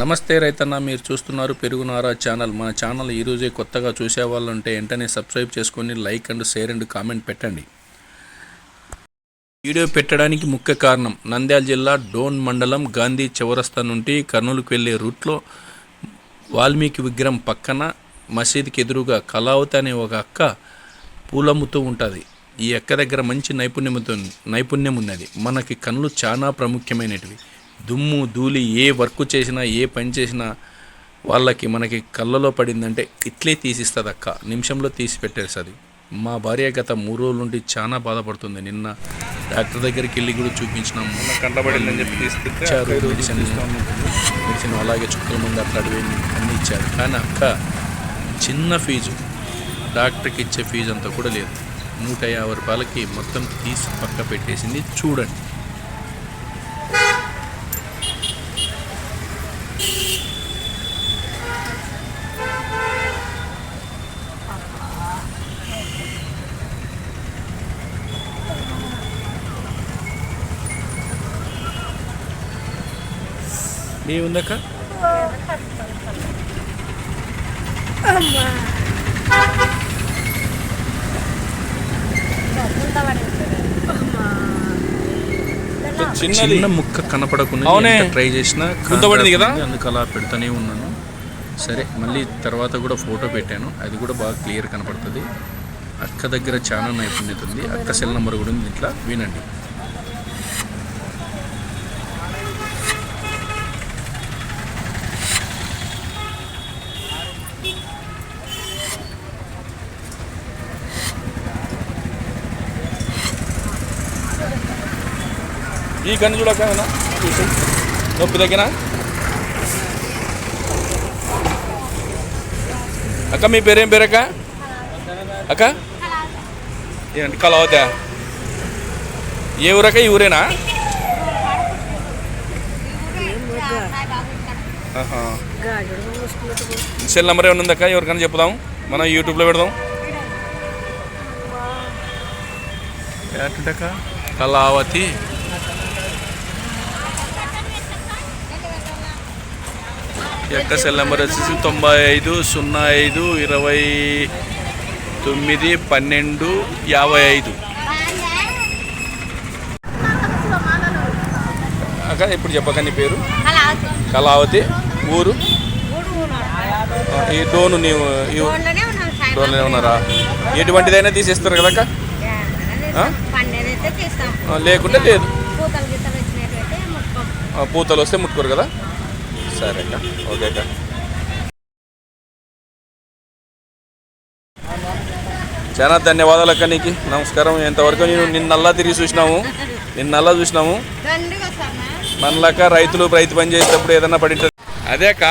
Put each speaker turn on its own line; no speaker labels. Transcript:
నమస్తే రైతన్న మీరు చూస్తున్నారు పెరుగునారా ఛానల్. మన ఛానల్ ఈరోజే కొత్తగా చూసే వాళ్ళు ఉంటే వెంటనే సబ్స్క్రైబ్ చేసుకొని like and share and comment పెట్టండి. వీడియో పెట్టడానికి ముఖ్య కారణం నంద్యాల జిల్లా డోన్ మండలం గాంధీ చౌరస్తా నుండి కర్నూలుకు వెళ్ళే రూట్లో వాల్మీకి విగ్రహం పక్కన మసీదుకి ఎదురుగా కలావతి అనే ఒక అక్క పూలమ్ముతూ ఉంటుంది. ఈ అక్క దగ్గర మంచి నైపుణ్యంతో నైపుణ్యం ఉన్నది. మనకి కళ్ళు చాలా ప్రాముఖ్యమైనటివి. దుమ్ము ధూళి ఏ వర్క్ చేసినా ఏ పని చేసినా వాళ్ళకి మనకి కళ్ళలో పడిందంటే ఇట్లే తీసిస్తుంది అక్క నిమిషంలో తీసి పెట్టేస్తుంది మా భార్య గత మూడు రోజుల నుండి చాలా బాధపడుతుంది. నిన్న డాక్టర్ దగ్గరికి వెళ్ళి కూడా చూపించినాము
కంటబడిందని చెప్పి తీసుకెళ్తే
ఇచ్చారు మెడిసిన్. మెడిసిన్ అలాగే చుక్కల మంది అట్లాంటివి అన్నీ ఇచ్చారు. కానీ అక్క చిన్న ఫీజు. డాక్టర్కి ఇచ్చే ఫీజు అంతా కూడా లేదు. నూట యాభై రూపాయలకి మొత్తం తీసి పక్క పెట్టేసింది. చూడండి.
చిన్నది.
చిన్న ముక్క కనపడకుండా ట్రై చేసినా
గుంతపడింది కదా?
అందుకు అలా పెడతానే ఉన్నాను. సరే మళ్ళీ తర్వాత కూడా ఫోటో పెట్టాను. అది కూడా బాగా క్లియర్ కనపడుతుంది. అక్క దగ్గర చాలా నైపుణ్యత ఉంది. అక్క సెల్ నెంబర్ కూడా ఉంది ఇట్లా. వినండి.
ఈ కన్ను చూడక ఏమన్నా? చూసి. నొప్పి తగ్గిన? అక్క మీ పేరేం పేరక్క అక్క? ఏంటి కలవతా ఏ ఊరక్క? ఈ ఊరేనా. సెల్ నెంబర్ ఏమైనా ఉందక్క ఎవరికైనా చెప్పుదాం మనం యూట్యూబ్లో పెడదాం.
కళావతి.
యొక్క సెల్ నెంబర్ వచ్చేసి తొంభై ఐదు సున్నా ఐదు ఇరవై తొమ్మిది పన్నెండు యాభై ఐదు అక్క ఇప్పుడు చెప్పక నీ పేరు? కళావతి. ఊరు? ఈ డోను నీవు డోన్లోనే ఉన్నారా? ఎటువంటిదైనా తీసేస్తారు కదక్క ఆ, లేకుంటే లేదు.
పూతలు
వస్తే ముట్టుకోరు కదా? సరే అక్క. ఓకే అక్క. చాలా ధన్యవాదాలు అక్క నీకు. నమస్కారం. ఎంతవరకు నేను నిన్నల్లా తిరిగి చూసినాము. నిన్నల్లా చూసినాము. మనలాక రైతులు రైతు పని చేసేటప్పుడు ఏదన్నా పడి అదే అక్క.